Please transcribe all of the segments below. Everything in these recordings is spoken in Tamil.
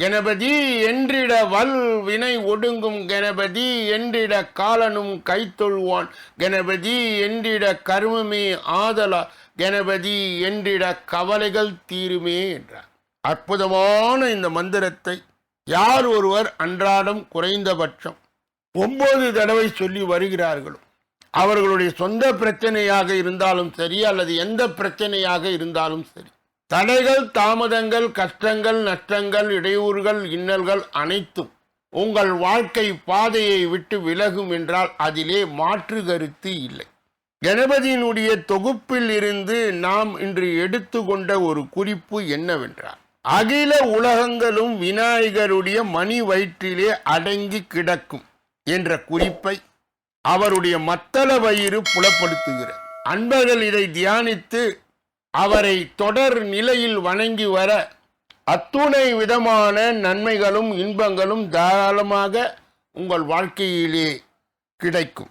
கணபதி என்றிட வல் வினை ஒடுங்கும் கணபதி என்றிட காலனும் கைத்தொழுவான். கணபதி என்றிட கருமமே ஆதலா. கணபதி என்றிட கவலைகள் தீருமே என்றார். அற்புதமான இந்த மந்திரத்தை யார் ஒருவர் அன்றாடம் குறைந்தபட்சம் ஒன்பது தடவை சொல்லி வருகிறார்களோ அவர்களுடைய சொந்த பிரச்சனையாக இருந்தாலும் சரி அல்லது எந்த பிரச்சனையாக இருந்தாலும் சரி தடைகள் தாமதங்கள் கஷ்டங்கள் நஷ்டங்கள் இடையூறுகள் இன்னல்கள் அனைத்தும் உங்கள் வாழ்க்கை பாதையை விட்டு விலகும் என்றால் அதிலே மாற்று கருத்து இல்லை. கணபதியினுடைய தொகுப்பில் இருந்து நாம் இன்று எடுத்துக்கொண்ட ஒரு குறிப்பு என்னவென்றால் அகில உலகங்களும் விநாயகருடைய மணி வயிற்றிலே அடங்கி கிடக்கும் என்ற குறிப்பை அவருடைய மத்தள வயிறு புலப்படுத்துகிறது. அன்பர்கள் இதை தியானித்து அவரை தொடர் நிலையில் வணங்கி வர அத்துணை விதமான நன்மைகளும் இன்பங்களும் தாராளமாக உங்கள் வாழ்க்கையிலே கிடைக்கும்.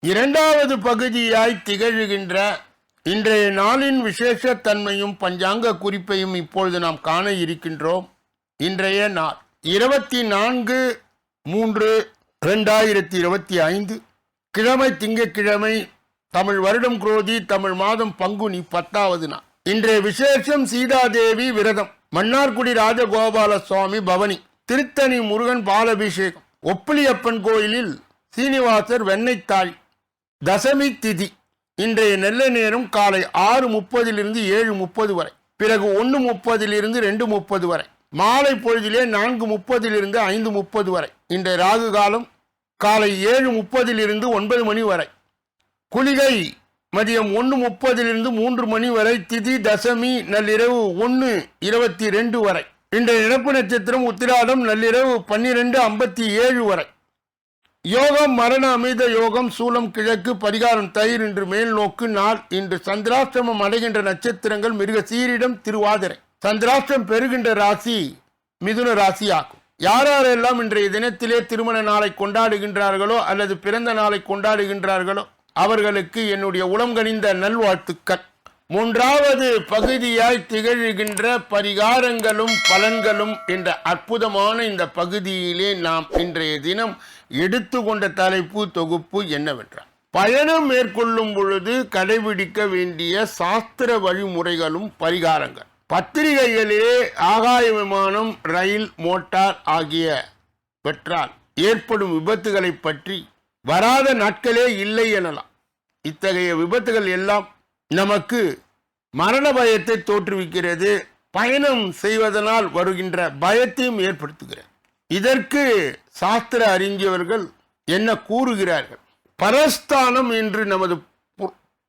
இரண்டாவது பகுதியாய் திகழ்கின்ற இன்றைய நாளின் விசேஷ தன்மையும் பஞ்சாங்க குறிப்பையும் இப்பொழுது நாம் காண இருக்கின்றோம். இன்றைய நாள் இருபத்தி நான்கு மூன்று ரெண்டாயிரத்தி இருபத்தி ஐந்து. கிழமை திங்கட்கிழமை தமிழ் வருடம் குரோதி தமிழ் மாதம் பங்குனி பத்தாவது நாள். இன்றைய விசேஷம் சீதாதேவி விரதம். மன்னார்குடி ராஜகோபால சுவாமி பவனி. திருத்தணி முருகன் பாலபிஷேகம். ஒப்பிலியப்பன் கோயிலில் சீனிவாசர் வெண்ணெய்த்தாள். தசமி திதி. இன்றைய நெல்லை நேரம் காலை ஆறு முப்பதிலிருந்து ஏழு முப்பது வரை. பிறகு ஒன்று முப்பதிலிருந்து ரெண்டு முப்பது வரை. மாலை பொழுதிலே நான்கு முப்பதிலிருந்து ஐந்து முப்பது வரை. இன்றைய ராகு காலம் காலை ஏழு முப்பதிலிருந்து ஒன்பது மணி வரை. குளிகை மதியம் ஒன்று முப்பதிலிருந்து மூன்று மணி வரை திதி தசமி நள்ளிரவு ஒன்று இருபத்தி ரெண்டு வரை. இன்றைய இழப்பு நட்சத்திரம் உத்திராடம் நள்ளிரவு பன்னிரெண்டு ஐம்பத்தி ஏழு வரை. யோகம் மரண அமிர்த யோகம் சூலம் கிழக்கு பரிகாரம் தயிர் இன்று மேல் நோக்கு நாள். இன்று சந்திராஷ்டிரமம் அடைகின்ற நட்சத்திரங்கள் மிருக சீரிடம் திருவாதிரை. சந்திராஷ்டிரம் பெறுகின்ற ராசி மிதுன ராசி ஆகும் யார் யாரெல்லாம் இன்றைய தினத்திலே திருமண நாளை கொண்டாடுகின்றார்களோ அல்லது பிறந்த நாளை கொண்டாடுகின்றார்களோ அவர்களுக்கு என்னுடைய உளம் கனிந்த நல்வாழ்த்துக்கள். மூன்றாவது பகுதியாய் திகழ்கின்ற பரிகாரங்களும் பலன்களும் என்ற அற்புதமான இந்த பகுதியிலே நாம் இன்றைய தினம் எடுத்துக்கொண்ட தலைப்பு தொகுப்பு என்னவென்றால் பயணம் மேற்கொள்ளும் பொழுது கடைபிடிக்க வேண்டிய சாஸ்திர வழிமுறைகளும் பரிகாரங்கள். பத்திரிகைகளே ஆகாய விமானம் ரயில் மோட்டார் ஆகிய பெற்றால் ஏற்படும் விபத்துகளை பற்றி வராத நாட்களே இல்லை எனலாம். இத்தகைய விபத்துகள் எல்லாம் நமக்கு மரண பயத்தை தோற்றுவிக்கிறது. பயணம் செய்வதனால் வருகின்ற பயத்தையும் ஏற்படுத்துகிறது. இதற்கு சாஸ்திர அறிஞர்கள் என்ன கூறுகிறார்கள்? பரஸ்தானம் என்று நமது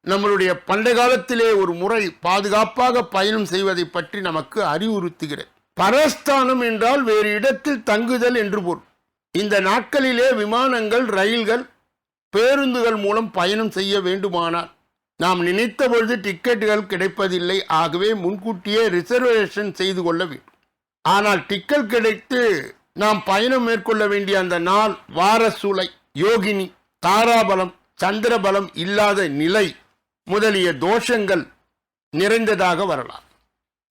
நம்மளுடைய பண்டை காலத்திலே ஒரு முறை பாதுகாப்பாக பயணம் செய்வதை பற்றி நமக்கு அறிவுறுத்துகிறது. பரஸ்தானம் என்றால் வேறு இடத்தில் தங்குதல் என்று பொருள். இந்த நாட்களிலே விமானங்கள் ரயில்கள் பேருந்துகள் மூலம் பயணம் செய்ய வேண்டுமானால் நாம் நினைத்த பொழுது டிக்கெட்டுகள் கிடைப்பதில்லை. ஆகவே முன்கூட்டியே ரிசர்வேஷன் செய்து கொள்ள வேண்டும். ஆனால் டிக்கெட் கிடைத்து நாம் பயணம் மேற்கொள்ள வேண்டிய அந்த நாள் வாரசூலை யோகினி தாராபலம் சந்திரபலம் இல்லாத நிலை முதலிய தோஷங்கள் நிறைந்ததாக வரலாம்.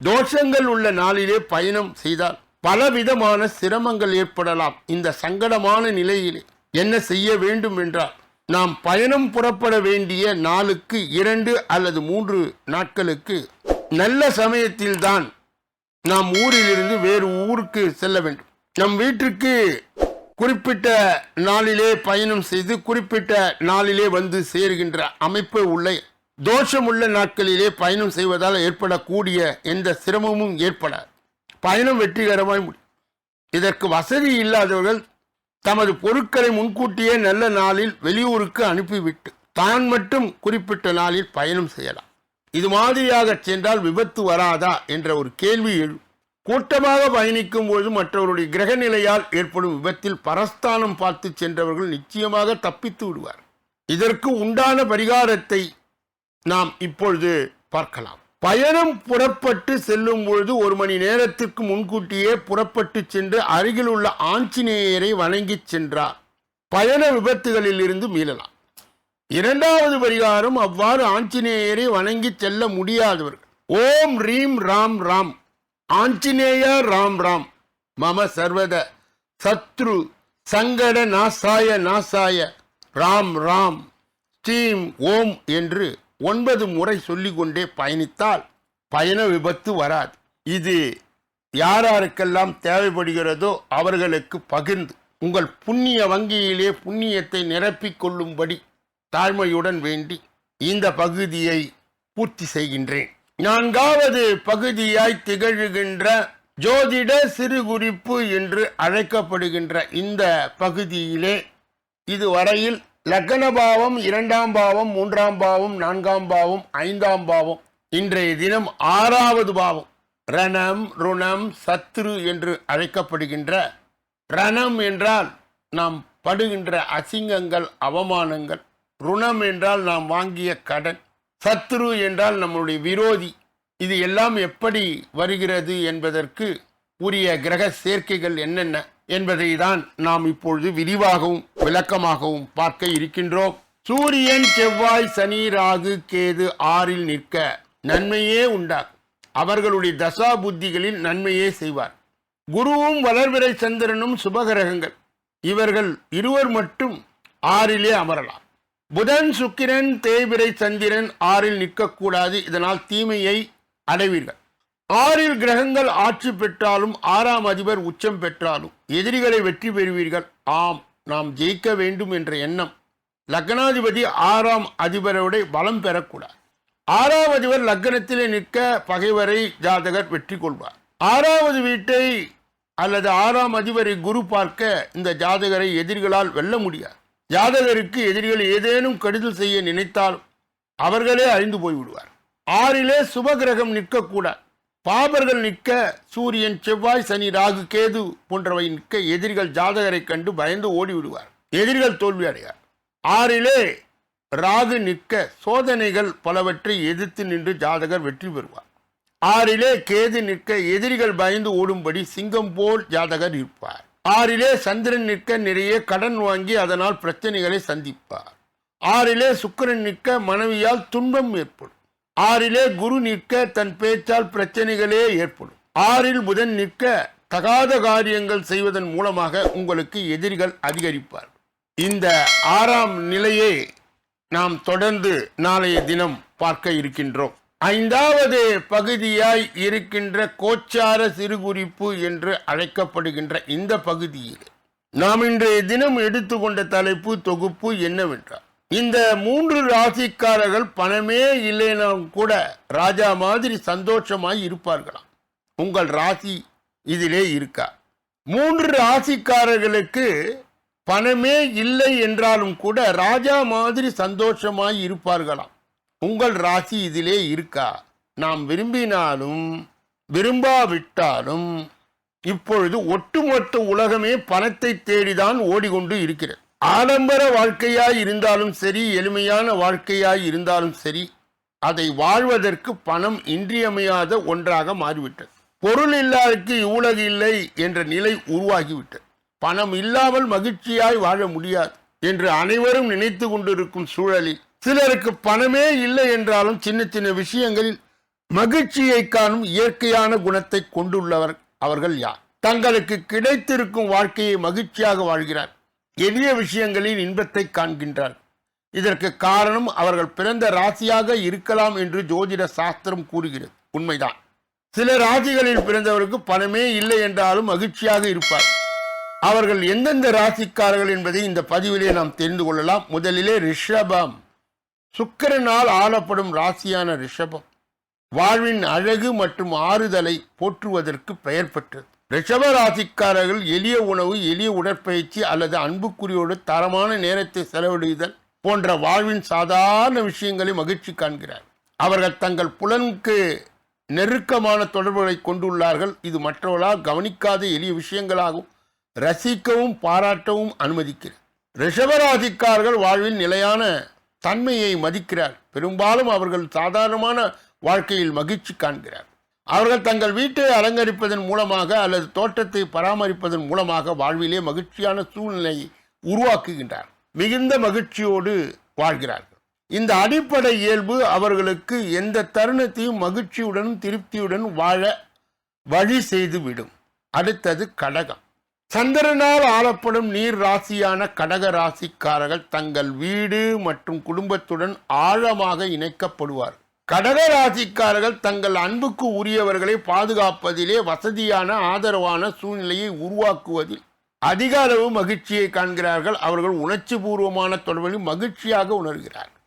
தோஷங்கள் உள்ள நாளிலே பயணம் செய்தால் பலவிதமான சிரமங்கள் ஏற்படலாம். இந்த சங்கடமான நிலையிலே என்ன செய்ய வேண்டும் என்றால் நாம் பயணம் புறப்பட வேண்டிய நாளுக்கு இரண்டு அல்லது மூன்று நாட்களுக்கு நல்ல சமயத்தில்தான் நாம் ஊரிலிருந்து வேறு ஊருக்கு செல்ல வேண்டும். நம் வீட்டிற்கு குறிப்பிட்ட நாளிலே பயணம் செய்து குறிப்பிட்ட நாளிலே வந்து சேருகின்ற அமைப்பு உள்ள தோஷமுள்ள நாட்களிலே பயணம் செய்வதால் ஏற்படக்கூடிய எந்த சிரமமும் ஏற்படாது. பயணம் வெற்றிகரமாய் முடியும் இதற்கு வசதி இல்லாதவர்கள் தமது பொருட்களை முன்கூட்டியே நல்ல நாளில் வெளியூருக்கு அனுப்பிவிட்டு தான் மட்டும் குறிப்பிட்ட நாளில் பயணம் செய்யலாம். இது மாதிரியாக சென்றால் விபத்து வராதா என்ற ஒரு கேள்வி எழும். கூட்டமாக பயணிக்கும் போது மற்றவருடைய கிரக நிலையால் ஏற்படும் விபத்தில் பரஸ்தானம் பார்த்து சென்றவர்கள் நிச்சயமாக தப்பித்து விடுவார். இதற்கு உண்டான பரிகாரத்தை நாம் இப்பொழுது பார்க்கலாம். பயணம் புறப்பட்டு செல்லும் பொழுது ஒரு மணி நேரத்திற்கு முன்கூட்டியே புறப்பட்டு சென்று அருகில் உள்ள ஆஞ்சநேயரை வணங்கி சென்றார். பயண விபத்துகளில் இருந்து மீளலாம். இரண்டாவது பரிகாரம் அவ்வாறு ஆஞ்சநேயரை வணங்கி செல்ல முடியாதவர்கள். ஓம் ரீம் ராம் ராம். ஆஞ்சநேய ராம் ராம். மம சர்வத. சத்ரு. சங்கட நாசாய நாசாய. ராம் ராம். ஸ்ரீம் ஓம் என்று ஒன்பது முறை சொல்லிக்கொண்டே பயணித்தால் பயண விபத்து வராது. இது யாராருக்கெல்லாம் தேவைப்படுகிறதோ அவர்களுக்கு பகிர்ந்து உங்கள் புண்ணிய வங்கியிலே புண்ணியத்தை நிரப்பிக் கொள்ளும்படி தாழ்மையுடன் வேண்டி இந்த பகுதியை பூர்த்தி செய்கின்றேன். நான்காவது பகுதியாய் திகழ்கின்ற ஜோதிட சிறு குறிப்பு என்று அழைக்கப்படுகின்ற இந்த பகுதியிலே இதுவரையில் லக்ன பாவம் இரண்டாம் பாவம் மூன்றாம் பாவம் நான்காம் பாவம் ஐந்தாம் பாவம். இன்றைய தினம் ஆறாவது பாவம். ரணம் ருணம் சத்ரு என்று அழைக்கப்படுகின்ற ரணம் என்றால் நாம் படுகின்ற அசிங்கங்கள் அவமானங்கள். ருணம் என்றால் நாம் வாங்கிய கடன். சத்ரு என்றால் நம்முடைய விரோதி. இது எல்லாம் எப்படி வருகிறது என்பதற்கு உரிய கிரக சேர்க்கைகள் என்னென்ன? என்பதை தான் நாம் இப்பொழுது விரிவாகவும் விளக்கமாகவும் பார்க்க இருக்கின்றோம். சூரியன் செவ்வாய் சனி ராகு கேது ஆறில் நிற்க நன்மையே உண்டாகும். அவர்களுடைய தசா புத்திகளில் நன்மையே செய்வார். குருவும் வளர்பிறை சந்திரனும் சுபகிரகங்கள். இவர்கள் இருவர் மட்டும் ஆறிலே அமரலாம். புதன் சுக்கிரன் தேய்பிரை சந்திரன் ஆறில் நிற்கக்கூடாது. இதனால் தீமையை அடைவீர்கள். ஆறில் கிரகங்கள் ஆட்சி பெற்றாலும் ஆறாம் அதிபர் உச்சம் பெற்றாலும் எதிரிகளை வெற்றி பெறுவீர்கள். ஆம் நாம் ஜெயிக்க வேண்டும் என்ற எண்ணம் லக்னாதிபதி ஆறாம் அதிபரோட பலம் பெறக்கூடாது. ஆறாம் அதிபர் லக்னத்திலே நிற்க பகைவரை ஜாதகர் வெற்றி கொள்வார். ஆறாவது வீட்டை அல்லது ஆறாம் அதிபரை குரு பார்க்க இந்த ஜாதகரை எதிரிகளால் வெல்ல முடியாது. ஜாதகருக்கு எதிரிகள் ஏதேனும் கெடுதல் செய்ய நினைத்தாலும் அவர்களே அழிந்து போய்விடுவார். ஆறிலே சுபகிரகம் நிற்கக்கூடாது. பாபர்கள் நிற்க சூரியன் செவ்வாய் சனி ராகு கேது போன்றவை நிற்க எதிரிகள் ஜாதகரை கண்டு பயந்து ஓடிவிடுவார். எதிரிகள் தோல்வி அடையார். ஆறிலே ராகு நிற்க சோதனைகள் பலவற்றை எதிர்த்து நின்று ஜாதகர் வெற்றி பெறுவார். ஆறிலே கேது நிற்க எதிரிகள் பயந்து ஓடும்படி சிங்கம் போல் ஜாதகர் இருப்பார். ஆறிலே சந்திரன் நிற்க நிறைய கடன் வாங்கி அதனால் பிரச்சனைகளை சந்திப்பார். ஆறிலே சுக்கிரன் நிற்க மனைவியால் துன்பம் ஏற்படும். ஆறிலே குரு நிற்க தன் பேச்சால் பிரச்சனைகளே ஏற்படும். ஆறில் புதன் நிற்க தகாத காரியங்கள் செய்வதன் மூலமாக உங்களுக்கு எதிரிகள் அதிகரிப்பார். இந்த ஆறாம் நிலையை நாம் தொடர்ந்து நாளைய தினம் பார்க்க இருக்கின்றோம். ஐந்தாவது பகுதியாய் இருக்கின்ற கோச்சார சிறுகுறிப்பு என்று அழைக்கப்படுகின்ற இந்த பகுதியில் நாம் இன்றைய தினம் எடுத்துக்கொண்ட தலைப்பு தொகுப்பு என்னவென்றால் இந்த மூன்று ராசிக்காரர்கள் பணமே இல்லைனாலும் கூட ராஜா மாதிரி சந்தோஷமாய் இருப்பார்களாம். உங்கள் ராசி இதிலே இருக்கா? மூன்று ராசிக்காரர்களுக்கு பணமே இல்லை என்றாலும் கூட ராஜா மாதிரி சந்தோஷமாய் இருப்பார்களாம். உங்கள் ராசி இதிலே இருக்கா? நாம் விரும்பினாலும் விரும்பாவிட்டாலும் இப்பொழுது ஒட்டுமொத்த உலகமே பணத்தை தேடிதான் ஓடிக்கொண்டு இருக்கிறது. ஆடம்பர வாழ்க்கையாய் இருந்தாலும் சரி எளிமையான வாழ்க்கையாய் இருந்தாலும் சரி அதை வாழ்வதற்கு பணம் இன்றியமையாத ஒன்றாக மாறிவிட்டது. பொருள் இல்லாருக்கு இவ்வுலகு இல்லை என்ற நிலை உருவாகிவிட்டது. பணம் இல்லாமல் மகிழ்ச்சியாய் வாழ முடியாது என்று அனைவரும் நினைத்து கொண்டிருக்கும் சூழலில் சிலருக்கு பணமே இல்லை என்றாலும் சின்ன சின்ன விஷயங்களில் மகிழ்ச்சியை காணும் இயற்கையான குணத்தை கொண்டுள்ளவர் அவர்கள் யார்? தங்களுக்கு கிடைத்திருக்கும் வாழ்க்கையை மகிழ்ச்சியாக வாழ்கிறார். எளிய விஷயங்களில் இன்பத்தை காண்கின்றார் இதற்கு காரணம் அவர்கள் பிறந்த ராசியாக இருக்கலாம் என்று ஜோதிட சாஸ்திரம் கூறுகிறது. உண்மைதான். சில ராசிகளில் பிறந்தவருக்கு பணமே இல்லை என்றாலும் மகிழ்ச்சியாக இருப்பார். அவர்கள் எந்தெந்த ராசிக்காரர்கள் என்பதை இந்த பதிவிலே நாம் தெரிந்து கொள்ளலாம். முதலிலே ரிஷபம். சுக்கிரனால் ஆளப்படும் ராசியான ரிஷபம். வாழ்வின் அழகு மற்றும் ஆறுதலை போற்றுவதற்கு பெயர் பெற்றது. ரிஷப ராசிக்காரர்கள் எளிய உணவு எளிய உடற்பயிற்சி அல்லது அன்புக்குரியோடு தரமான நேரத்தை செலவிடுதல் போன்ற வாழ்வின் சாதாரண விஷயங்களை மகிழ்ச்சி காண்கிறார். அவர்கள் தங்கள் புலனுக்கு நெருக்கமான தொடர்புகளை கொண்டுள்ளார்கள். இது மற்றவர்களால் கவனிக்காத எளிய விஷயங்களாகும் ரசிக்கவும் பாராட்டவும் அனுமதிக்கிறது. ரிஷபராசிக்காரர்கள் வாழ்வில் நிலையான தன்மையை மதிக்கிறார். பெரும்பாலும் அவர்கள் சாதாரணமான வாழ்க்கையில் மகிழ்ச்சி காண்கிறார். அவர்கள் தங்கள் வீட்டை அலங்கரிப்பதன் மூலமாக அல்லது தோட்டத்தை பராமரிப்பதன் மூலமாக வாழ்விலே மகிழ்ச்சியான சூழ்நிலையை உருவாக்குகின்றார். மிகுந்த மகிழ்ச்சியோடு வாழ்கிறார்கள். இந்த அடிப்படை இயல்பு அவர்களுக்கு எந்த தருணத்தையும் மகிழ்ச்சியுடன் திருப்தியுடன் வாழ வழி செய்துவிடும். அடுத்தது கடகம். சந்திரனால் ஆளப்படும் நீர் ராசியான கடக ராசிக்காரர்கள் தங்கள் வீடு மற்றும் குடும்பத்துடன் ஆழமாக இணைக்கப்படுவார்கள். கடக ராசிக்காரர்கள் தங்கள் அன்புக்கு உரியவர்களை பாதுகாப்பதிலே வசதியான ஆதரவான சூழ்நிலையை உருவாக்குவதில் அதிக அளவு மகிழ்ச்சியை காண்கிறார்கள். அவர்கள் உணர்ச்சி பூர்வமான தொடர்பில் மகிழ்ச்சியாக உணர்கிறார்கள்.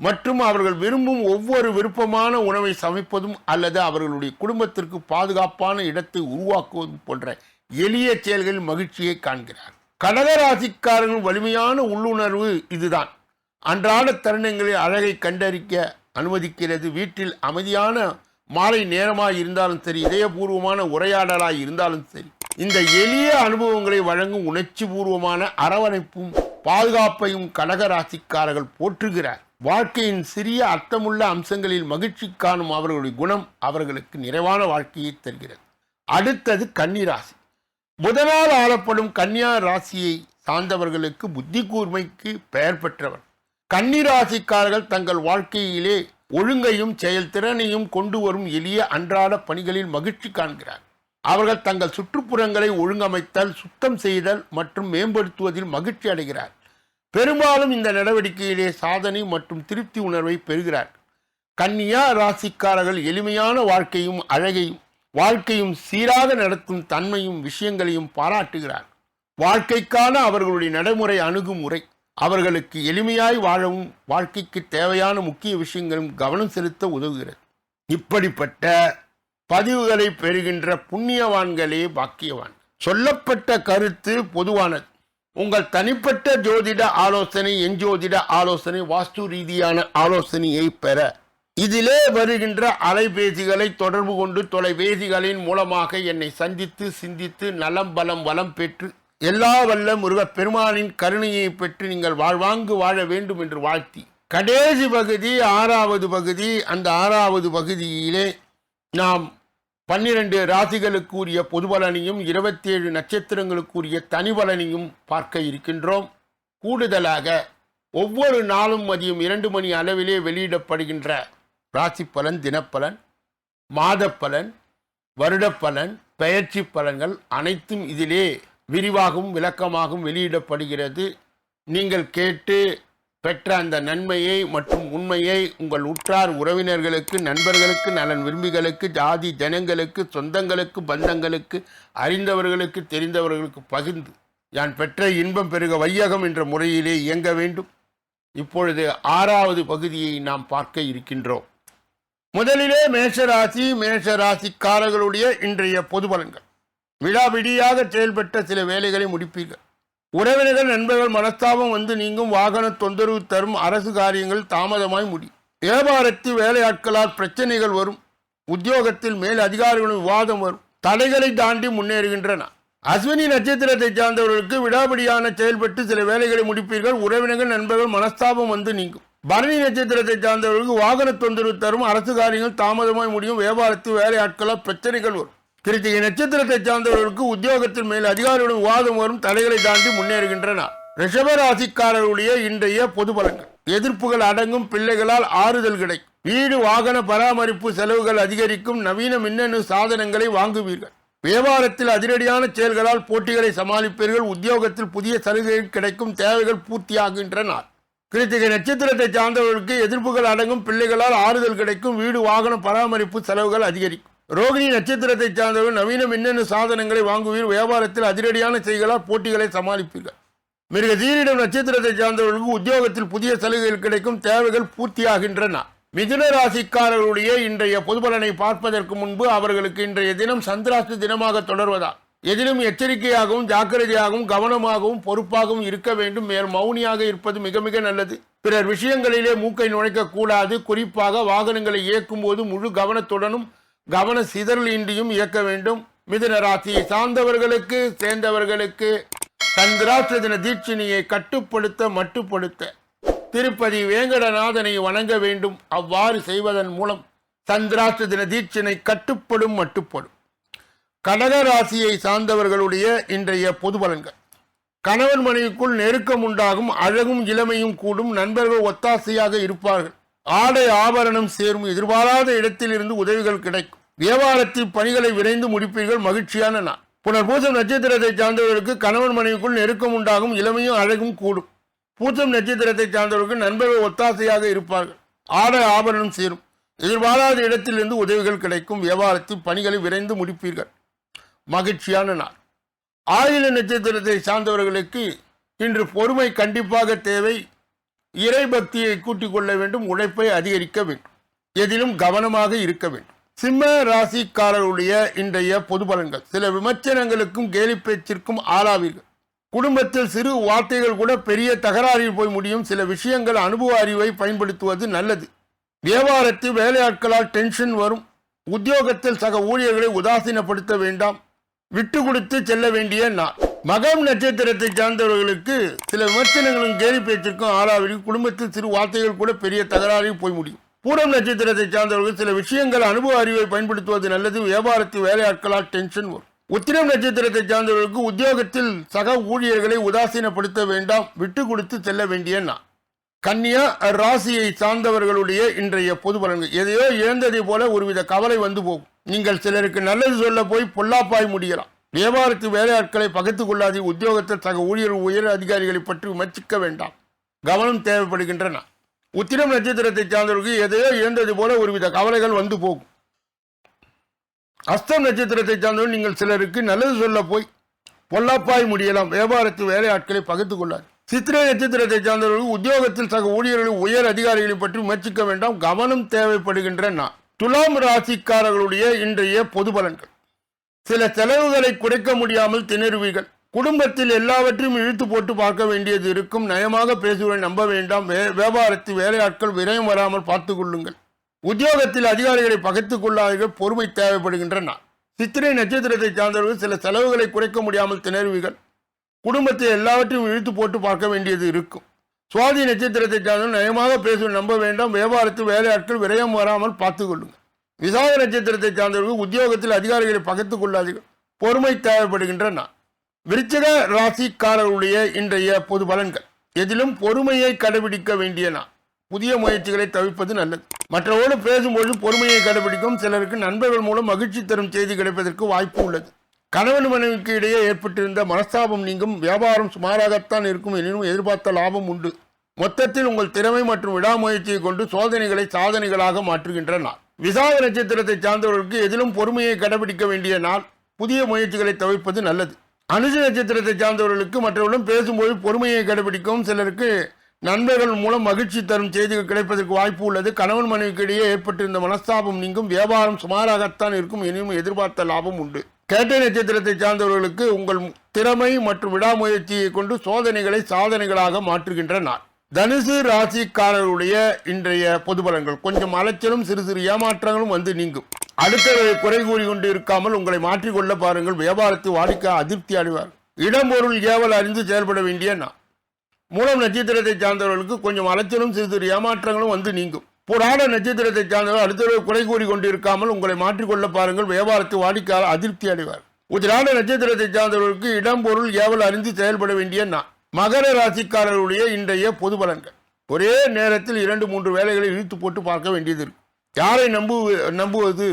மற்றும் அவர்கள் விரும்பும் ஒவ்வொரு விருப்பமான உணவை சமைப்பதும் அல்லது அவர்களுடைய குடும்பத்திற்கு பாதுகாப்பான இடத்தை உருவாக்குவதும் போன்ற எளிய செயல்களில் மகிழ்ச்சியை காண்கிறார். கடகராசிக்காரர்கள் வலிமையான உள்ளுணர்வு இதுதான். அன்றாட தருணங்களில் அழகை கண்டறிக்க அனுமதிக்கிறது. வீட்டில் அமைதியான மாலை நேரமாக இருந்தாலும் சரி இதயபூர்வமான உரையாடலாக இருந்தாலும் சரி இந்த எளிய அனுபவங்களை வழங்கும் உணர்ச்சி பூர்வமான அரவணைப்பும் பாதுகாப்பையும் கடகராசிக்காரர்கள் போற்றுகிறார். வாழ்க்கையின் சிறிய அர்த்தமுள்ள அம்சங்களில் மகிழ்ச்சி காணும் அவர்களுடைய குணம் அவர்களுக்கு நிறைவான வாழ்க்கையை தருகிறது. அடுத்தது கன்னிராசி. புதனால் ஆளப்படும் கன்னியா ராசியை சார்ந்தவர்களுக்கு புத்தி கூர்மைக்கு பெயர் பெற்றவர். கன்னிராசிக்காரர்கள் தங்கள் வாழ்க்கையிலே ஒழுங்கையும் செயல்திறனையும் கொண்டு வரும் எளிய அன்றாட பணிகளில் மகிழ்ச்சி காண்கிறார். அவர்கள் தங்கள் சுற்றுப்புறங்களை ஒழுங்கமைத்தல் சுத்தம் செய்தல் மற்றும் மேம்படுத்துவதில் மகிழ்ச்சி அடைகிறார். பெரும்பாலும் இந்த நடவடிக்கையிலே சாதனை மற்றும் திருப்தி உணர்வை பெறுகிறார். கன்னியா ராசிக்காரர்கள் எளிமையான வாழ்க்கையும் அழகையும் வாழ்க்கையும் சீராக நடத்தும் தன்மையும் விஷயங்களையும் பாராட்டுகிறார். வாழ்க்கைக்கான அவர்களுடைய நடைமுறை அணுகுமுறை அவர்களுக்கு எளிமையாய் வாழவும் வாழ்க்கைக்கு தேவையான முக்கிய விஷயங்களும் கவனம் செலுத்த உதவுகிறது. இப்படிப்பட்ட பதிவுகளை பெறுகின்ற புண்ணியவான்களே பாக்கியவான். சொல்லப்பட்ட கருத்து பொதுவானது. உங்கள் தனிப்பட்ட ஜோதிட ஆலோசனை எஞ்சோதிட ஆலோசனை வாஸ்து ரீதியான ஆலோசனையை பெற. இதிலே வருகின்ற அலைபேசிகளை தொடர்பு கொண்டு தொலைபேசிகளின் மூலமாக என்னை சந்தித்து சிந்தித்து நலம் பலம் வளம் பெற்று எல்லா வல்ல முருகப் பெருமானின் கருணையை பெற்று நீங்கள் வாழ்வாங்கு வாழ வேண்டும் என்று வாழ்த்தி. கடைசி பகுதி ஆறாவது பகுதி அந்த ஆறாவது பகுதியிலே நாம் பன்னிரண்டு ராசிகளுக்குரிய பொதுபலனையும் இருபத்தேழு நட்சத்திரங்களுக்குரிய தனிபலனையும் பார்க்க இருக்கின்றோம். கூடுதலாக ஒவ்வொரு நாளும் மதியம் இரண்டு மணி அளவிலே வெளியிடப்படுகின்ற ராசி பலன் தினப்பலன் மாதப்பலன் வருடப்பலன் பெயர்ச்சி பலன்கள் அனைத்தும் இதிலே விரிவாகவும் விளக்கமாகவும் வெளியிடப்படுகிறது. நீங்கள் கேட்டு பெற்ற அந்த நன்மையை மற்றும் உண்மையை உங்கள் உற்றார் உறவினர்களுக்கு நண்பர்களுக்கு நலன் விரும்பிகளுக்கு ஜாதி ஜனங்களுக்கு சொந்தங்களுக்கு பந்தங்களுக்கு அறிந்தவர்களுக்கு தெரிந்தவர்களுக்கு பகிர்ந்து யான் பெற்ற இன்பம் பெருக வையகம் என்ற முறையிலே இயங்க வேண்டும். இப்பொழுது ஆறாவது பகுதியை நாம் பார்க்க இருக்கின்றோம். முதலிலே மேஷராசி மேஷராசிக்காரர்களுடைய இன்றைய பொது பலன்கள். விடாவிடியாக செயல்பட்ட சில வேலைகளை முடிப்பீர்கள். உறவினர்கள் நண்பர்கள் மனஸ்தாபம் வந்து நீங்கும் வாகன தொந்தரவு தரும் அரசு காரியங்கள் தாமதமாய் முடியும் வியாபாரத்தில் வேலையாட்களால் பிரச்சனைகள் வரும். உத்தியோகத்தில் மேல் அதிகாரிகளும் விவாதம் வரும். தடைகளை தாண்டி முன்னேறுகின்றன. அஸ்வினி நட்சத்திரத்தை சார்ந்தவர்களுக்கு விடாபிடியான செயல்பட்டு சில வேலைகளை முடிப்பீர்கள். உறவினர்கள் நண்பர்கள் மனஸ்தாபம் வந்து நீங்கும். பரணி நட்சத்திரத்தை சார்ந்தவர்களுக்கு வாகன தொந்தரவு தரும் அரசு காரியங்கள் தாமதமாய் முடியும். வியாபாரத்தில் வேலையாட்களால் பிரச்சனைகள் வரும். கிருத்திகை நட்சத்திரத்தை சார்ந்தவர்களுக்கு உத்தியோகத்தின் மேல் அதிகாரிகளுடன் விவாதம் வரும் தடைகளை தாண்டி முன்னேறுகின்றனர் ரிஷபராசிக்காரர்களுடைய இன்றைய பொது பலன்கள் எதிர்ப்புகள் அடங்கும் பிள்ளைகளால் ஆறுதல் கிடைக்கும். வீடு வாகன பராமரிப்பு செலவுகள் அதிகரிக்கும். நவீன மின்னணு சாதனங்களை வாங்குவீர்கள். வியாபாரத்தில் அதிரடியான செயல்களால் போட்டிகளை சமாளிப்பீர்கள். உத்தியோகத்தில் புதிய சலுகைகள் கிடைக்கும். தேவைகள் பூர்த்தியாகின்றன. கிருத்திகை நட்சத்திரத்தை சார்ந்தவர்களுக்கு எதிர்ப்புகள் அடங்கும். பிள்ளைகளால் ஆறுதல் கிடைக்கும். வீடு வாகன பராமரிப்பு செலவுகள் அதிகரிக்கும். ரோகிணி நட்சத்திரத்தை சார்ந்தவர்கள் நவீன மின்னணு சாதனங்களை வாங்குவீர். வியாபாரத்தில் அதிரடியான செய்களால் போட்டிகளை சமாளிப்பீர்கள். மிருக தீரிடம் நட்சத்திரத்தை சார்ந்தவர்களுக்கு உத்தியோகத்தில் புதிய சலுகைகள் கிடைக்கும். தேவைகள் பூர்த்தியாகின்றன. மிதுன ராசிக்காரர்களுடைய இன்றைய பொதுபலனை பார்ப்பதற்கு முன்பு அவர்களுக்கு இன்றைய தினம் சந்திராஷ்ட தினமாக தொடர்வதால் எதிலும் எச்சரிக்கையாகவும் ஜாக்கிரதையாகவும் கவனமாகவும் பொறுப்பாகவும் இருக்க வேண்டும். மேல் மௌனியாக இருப்பது மிக மிக நல்லது. பிறர் விஷயங்களிலே மூக்கை நுழைக்க கூடாது குறிப்பாக வாகனங்களை இயக்கும் போது முழு கவனத்துடனும் கவன சிதறல் இன்றியும் இயக்க வேண்டும். மிதுன ராசியை சார்ந்தவர்களுக்கு சேர்ந்தவர்களுக்கு சந்திராஷ்ட தின தீட்சிணியை கட்டுப்படுத்த மட்டுப்படுத்த. திருப்பதி வேங்கடநாதனை வணங்க வேண்டும். அவ்வாறு செய்வதன் மூலம் சந்திராஷ்ட தின தீட்சினை கட்டுப்படும் மட்டுப்படும். கடக ராசியை சார்ந்தவர்களுடைய இன்றைய பொது பலன்கள். கணவன் மனைவிக்குள் நெருக்கம் உண்டாகும் அழகும் இளமையும் கூடும் நண்பர்கள் ஒத்தாசையாக இருப்பார்கள். ஆடை ஆபரணம் சேரும் எதிர்பாராத இடத்தில் இருந்து உதவிகள் கிடைக்கும். வியாபாரத்தில் பணிகளை விரைந்து முடிப்பீர்கள். மகிழ்ச்சியான நான் புனர் பூசம் நட்சத்திரத்தை சார்ந்தவர்களுக்கு கணவன் மனைவிக்குள் நெருக்கம் உண்டாகும். இளமையும் அழகும் கூடும். பூசம் நட்சத்திரத்தை சார்ந்தவர்களுக்கு நண்பர்கள் ஒத்தாசையாக இருப்பார்கள். ஆடை ஆபரணம் சேரும். எதிர்பாராத இடத்திலிருந்து உதவிகள் கிடைக்கும். வியாபாரத்தில் பணிகளை விரைந்து முடிப்பீர்கள். மகிழ்ச்சியான நாள். ஆயுள நட்சத்திரத்தை சார்ந்தவர்களுக்கு இன்று பொறுமை கண்டிப்பாக தேவை. இறை பக்தியை கூட்டிக் கொள்ள வேண்டும் உழைப்பை அதிகரிக்க வேண்டும். எதிலும் கவனமாக இருக்க வேண்டும். சிம்ம ராசிக்காரர்களுடைய இன்றைய பொது பலன்கள். சில விமர்சனங்களுக்கும் கேலி பேச்சிற்கும் ஆளாவீர்கள். குடும்பத்தில் சிறு வார்த்தைகள் கூட பெரிய தகராறில் போய் முடியும். சில விஷயங்கள் அனுபவ அறிவை பயன்படுத்துவது நல்லது. வியாபாரத்தில் வேலையாட்களால் டென்ஷன் வரும். உத்தியோகத்தில் சக ஊழியர்களை உதாசீனப்படுத்த வேண்டாம். விட்டு கொடுத்து செல்ல வேண்டிய நாள். மகம் நட்சத்திரத்தை சார்ந்தவர்களுக்கு சில விமர்சனங்களும் கேலி பேச்சிற்கும் ஆளாவில் குடும்பத்தில் சிறு வார்த்தைகள் கூட பெரிய தகராறையும் போய் முடியும். பூரம் நட்சத்திரத்தை சார்ந்தவர்கள் சில விஷயங்கள் அனுபவ அறிவை பயன்படுத்துவது நல்லது வியாபாரத்தில் வேலையாட்களால் டென்ஷன் வரும். உத்திரம் நட்சத்திரத்தை சார்ந்தவர்களுக்கு உத்தியோகத்தில் சக ஊழியர்களை உதாசீனப்படுத்த வேண்டாம் விட்டு கொடுத்து செல்ல வேண்டிய நான் கன்னியா ராசியை சார்ந்தவர்களுடைய இன்றைய பொது பலன்கள். எதையோ இழந்ததை போல ஒருவித கவலை வந்து போகும். நீங்கள் சிலருக்கு நல்லது சொல்ல போய் பொல்லாப்பாய் முடியலாம். வியாபாரத்து வேலையாட்களை பகிர்ந்து கொள்ளாது உத்தியோகத்தில் சக ஊழியர் உயர் அதிகாரிகளை பற்றி விமர்சிக்க வேண்டாம். கவனம் தேவைப்படுகின்றன. உத்திரம் நட்சத்திரத்தை சார்ந்தவர்களுக்கு எதையோ இழந்தது போல ஒருவித கவலைகள் வந்து போகும். அஸ்தம் நட்சத்திரத்தை சார்ந்தவர்கள் நீங்கள் சிலருக்கு நல்லது சொல்ல போய் பொல்லாப்பாய் முடியலாம். வியாபாரத்து வேலையாட்களை பகிர்ந்து கொள்ளாது. சித்திரை நட்சத்திரத்தை சார்ந்தவர்கள் உத்தியோகத்தில் சக ஊழியர்களை உயர் அதிகாரிகளை பற்றி விமர்சிக்க வேண்டாம். கவனம் தேவைப்படுகின்றன. துலாம் ராசிக்காரர்களுடைய இன்றைய பொது பலன்கள். சில செலவுகளை குறைக்க முடியாமல் திணறுவீர்கள். குடும்பத்தில் எல்லாவற்றையும் இழுத்து போட்டு பார்க்க வேண்டியது இருக்கும். நயமாக பேசுவதை நம்ப வேண்டாம். வே- வியாபாரத்தில் வேலையாட்கள் விரயம் வராமல் பார்த்து கொள்ளுங்கள். உத்தியோகத்தில் அதிகாரிகளை பகைத்துக் கொள்ளாதீர்கள். பொறுமை தேவைப்படுகின்றன. சித்திரை நட்சத்திரத்தை சார்ந்தவர்கள் சில செலவுகளை குறைக்க முடியாமல் திணறுவீர்கள். குடும்பத்தில் எல்லாவற்றையும் இழுத்து போட்டு பார்க்க வேண்டியது இருக்கும். சுவாதி நட்சத்திரத்தை சார்ந்தவர்கள் நயமாக பேசுவதை நம்ப வேண்டாம். வியாபாரத்தில் வேலையாட்கள் விரயம் வராமல் பார்த்துக் கொள்ளுங்கள். விசாக நட்சத்திரத்தை சார்ந்தவர்கள் உத்தியோகத்தில் அதிகாரிகளை பகத்து கொள்ளாதீர்கள் பொறுமை தேவைப்படுகின்றன. விருச்சக ராசிக்காரர்களுடைய இன்றைய பொது பலன்கள். எதிலும் பொறுமையை கடைபிடிக்க வேண்டிய நான் புதிய முயற்சிகளை தவிர்ப்பது நல்லது. மற்றவோடு பேசும்போது பொறுமையை கடைபிடிக்கும் சிலருக்கு நண்பர்கள் மூலம் மகிழ்ச்சி தரும் செய்தி கிடைப்பதற்கு வாய்ப்பு உள்ளது. கணவன் மனைவிக்கு இடையே ஏற்பட்டிருந்த மனஸ்தாபம் நீங்கும் வியாபாரம் சுமாராகத்தான் இருக்கும் எனினும் எதிர்பார்த்த லாபம் உண்டு. மொத்தத்தில் உங்கள் திறமை மற்றும் விடாமுயற்சியை கொண்டு சோதனைகளை சாதனைகளாக மாற்றுகின்ற நாள் விசாக நட்சத்திரத்தை சார்ந்தவர்களுக்கு எதிலும் பொறுமையை கடைபிடிக்க வேண்டிய நாள். புதிய முயற்சிகளை தவிர்ப்பது நல்லது. அனுச நட்சத்திரத்தை சார்ந்தவர்களுக்கு மற்றவர்களும் பேசும்போது பொறுமையை கடைபிடிக்கவும் சிலருக்கு நண்பர்கள் மூலம் மகிழ்ச்சி தரும் செய்திகள் கிடைப்பதற்கு வாய்ப்பு உள்ளது. கணவன் மனைவிக்கு இடையே ஏற்பட்டிருந்த மனஸ்தாபம் நீங்கும். வியாபாரம் சுமாராகத்தான் இருக்கும். எனினும் எதிர்பார்த்த லாபம் உண்டு. கேட்டை நட்சத்திரத்தை சார்ந்தவர்களுக்கு உங்கள் திறமை மற்றும் விடாமுயற்சியை கொண்டு சோதனைகளை சாதனைகளாக மாற்றுகின்ற நாள். தனுசு ராசிக்காரர்களுடைய இன்றைய பொதுபலங்கள் கொஞ்சம் அலைச்சலும் சிறு சிறு ஏமாற்றங்களும் வந்து நீங்கும். அடுத்தவரை குறை கூறி கொண்டு இருக்காமல் உங்களை மாற்றிக்கொள்ள பாருங்கள். வியாபாரத்தை வாடிக்கை அதிருப்தி அடைவார் இடம் பொருள் ஏவல் அறிந்து செயல்பட வேண்டிய நான். மூலம் நட்சத்திரத்தை சார்ந்தவர்களுக்கு கொஞ்சம் அலைச்சலும் சிறு சிறு ஏமாற்றங்களும் வந்து நீங்கும். புராண நட்சத்திரத்தை சார்ந்தவர் அடுத்தவரை குறை கூறி கொண்டு இருக்காமல் உங்களை மாற்றிக்கொள்ள பாருங்கள். வியாபாரத்தை வாடிக்கையாளர் அதிருப்தி அடைவார். உத்திராட நட்சத்திரத்தை சார்ந்தவர்களுக்கு இடம் பொருள் ஏவல் அறிந்து செயல்பட வேண்டிய நான். மகர ராசிக்காரர்களுடைய இன்றைய பொது பலன்கள். ஒரே நேரத்தில் இரண்டு மூன்று வேலைகளை இழுத்து போட்டு பார்க்க வேண்டியது இருக்கு. யாரை நம்பு நம்புவது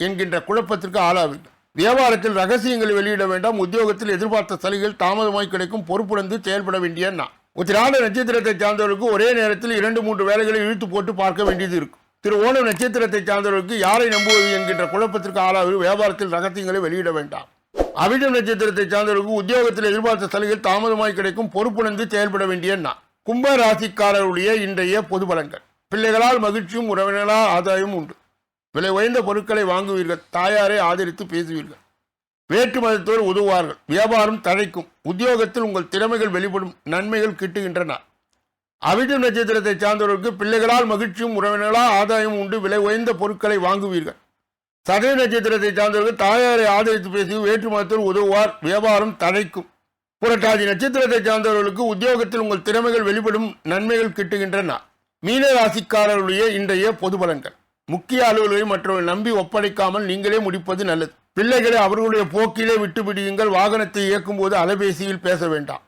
என்கின்ற குழப்பத்திற்கு ஆளாவீர்கள் வியாபாரத்தில் ரகசியங்களை வெளியிட வேண்டாம். உத்தியோகத்தில் எதிர்பார்த்த சலுகைகள் தாமதமாய் கிடைக்கும். பொறுப்புணர்ந்து செயல்பட வேண்டிய நான் உத்திராட நட்சத்திரத்தை சார்ந்தவர்களுக்கு ஒரே நேரத்தில் இரண்டு மூன்று வேலைகளை இழுத்து போட்டு பார்க்க வேண்டியது இருக்கும் திரு ஓணம் நட்சத்திரத்தை சார்ந்தவர்களுக்கு யாரை நம்புவது என்கின்ற குழப்பத்திற்கு ஆளாவில் வியாபாரத்தில் ரகசியங்களை வெளியிட வேண்டாம். அவிடம் நட்சத்திரத்தை சார்ந்தவர்களுக்கு உத்தியோகத்தில் எதிர்பார்த்த சலுகைகள் தாமதமாய் கிடைக்கும் பொறுப்புணர்ந்து செயல்பட வேண்டிய நான் கும்ப ராசிக்காரருடைய இன்றைய பொது பலன்கள். பிள்ளைகளால் மகிழ்ச்சியும் உறவினர்களால் ஆதாயமும் உண்டு. விலை உயர்ந்த பொருட்களை வாங்குவீர்கள் தாயாரை ஆதரித்து பேசுவீர்கள். வேற்று மதத்தோர் உதவுவார்கள் வியாபாரம் தழைக்கும் உத்தியோகத்தில் உங்கள் திறமைகள் வெளிப்படும் நன்மைகள் கிட்டுகின்றன அவிட்டம் நட்சத்திரத்தை சார்ந்தவர்களுக்கு பிள்ளைகளால் மகிழ்ச்சியும் உறவினர்களால் ஆதாயமும் உண்டு விலை உயர்ந்த பொருட்களை வாங்குவீர்கள். சதய நட்சத்திரத்தை சார்ந்தவர்கள் தாயாரை ஆதரித்து பேசி வேற்று உதவுவார். வியாபாரம் தடைக்கும். புரட்டாதி நட்சத்திரத்தை சார்ந்தவர்களுக்கு உத்தியோகத்தில் உங்கள் திறமைகள் வெளிப்படும் நன்மைகள் கிட்டுகின்றன. மீன ராசிக்காரர்களுடைய இன்றைய பொது பலன்கள். முக்கிய அலுவலரை மற்றவர்கள் நம்பி ஒப்படைக்காமல் நீங்களே முடிப்பது நல்லது. பிள்ளைகளை அவர்களுடைய போக்கிலே விட்டுவிடுங்கள். வாகனத்தை இயக்கும் போது அலைபேசியில் பேச வேண்டாம்.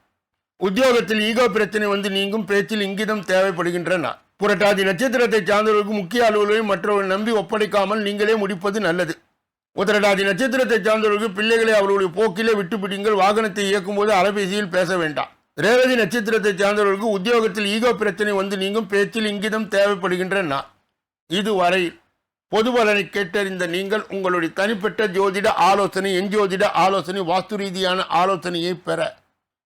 உத்தியோகத்தில் ஈகோ பிரச்சனை வந்து நீங்கும். பேச்சில் இங்கிதம் தேவைப்படுகின்றன. புரட்டாதி நட்சத்திரத்தை சார்ந்தவர்களுக்கு முக்கிய அலுவலரை மற்றவர்கள் நம்பி ஒப்படைக்காமல் நீங்களே முடிப்பது நல்லது. உத்திரட்டாதி நட்சத்திரத்தை சார்ந்தவர்களுக்கு பிள்ளைகளை அவர்களுடைய போக்கிலே விட்டுப்பிடிங்கள் வாகனத்தை இயக்கும் போது அலைபேசியில் பேச வேண்டாம். ரேவதி நட்சத்திரத்தை சார்ந்தவர்களுக்கு உத்தியோகத்தில் ஈகோ பிரச்சனை வந்து நீங்கும். பேச்சில் இங்கிதம் தேவைப்படுகின்றன இதுவரை பொது பலனை கேட்டறிந்த நீங்கள் உங்களுடைய தனிப்பட்ட ஜோதிட ஆலோசனை எஞ்சோதிட ஆலோசனை வாஸ்து ரீதியான ஆலோசனையை பெற